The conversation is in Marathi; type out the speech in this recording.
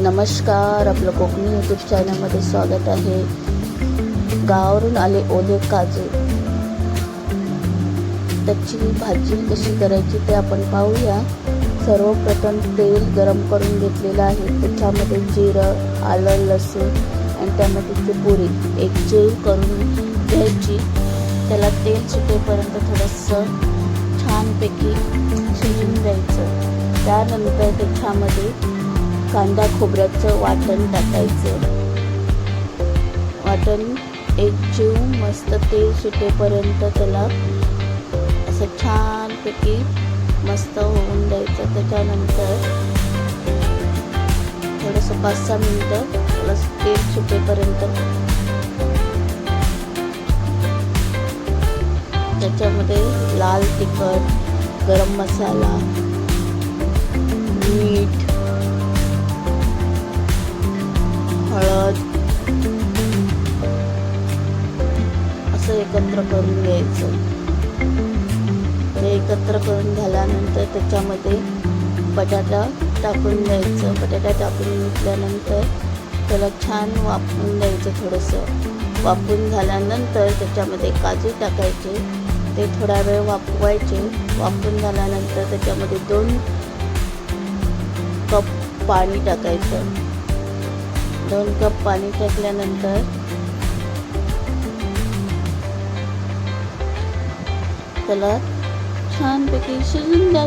नमस्कार आपलं कोकणी यूट्यूब चॅनलमध्ये स्वागत आहे. गावावरून आले ओले काजू. त्याची भाजी कशी करायची ते आपण पाहूया. सर्वप्रथम तेल गरम करून घेतलेलं आहे. त्याच्यामध्ये जिरं आलं लसूण आणि टॅमॅटोची पुरी. एक जेव करून घ्यायची. त्याला तेल सुटेपर्यंत थोडंसं छानपैकी शिजून द्यायचं. त्यानंतर त्याच्यामध्ये कांदा खोबऱ्याचं वाटण टाकायचं. वाटण एक जीव मस्त तेल सुटेपर्यंत त्याला असं छानपैकी मस्त होऊन द्यायचं. त्याच्यानंतर थोडंसं पाच सहा मिनटं त्याला तेल सुटेपर्यंत त्याच्यामध्ये लाल तिखट गरम मसाला मीठ एकत्र करून घ्यायचं. ते एकत्र करून झाल्यानंतर त्याच्यामध्ये बटाटा टाकून द्यायचं. बटाटा टाकून घेतल्यानंतर त्याला छान वापरून द्यायचं थोडंसं. वापरून झाल्यानंतर त्याच्यामध्ये काजू टाकायचे. ते थोडा वेळ वापवायचे वापरून झाल्यानंतर त्याच्यामध्ये दोन कप पाणी टाकायचं. दोन कप पाणी टाकल्यानंतर त्याला छानपैकी शिजून द्यायचं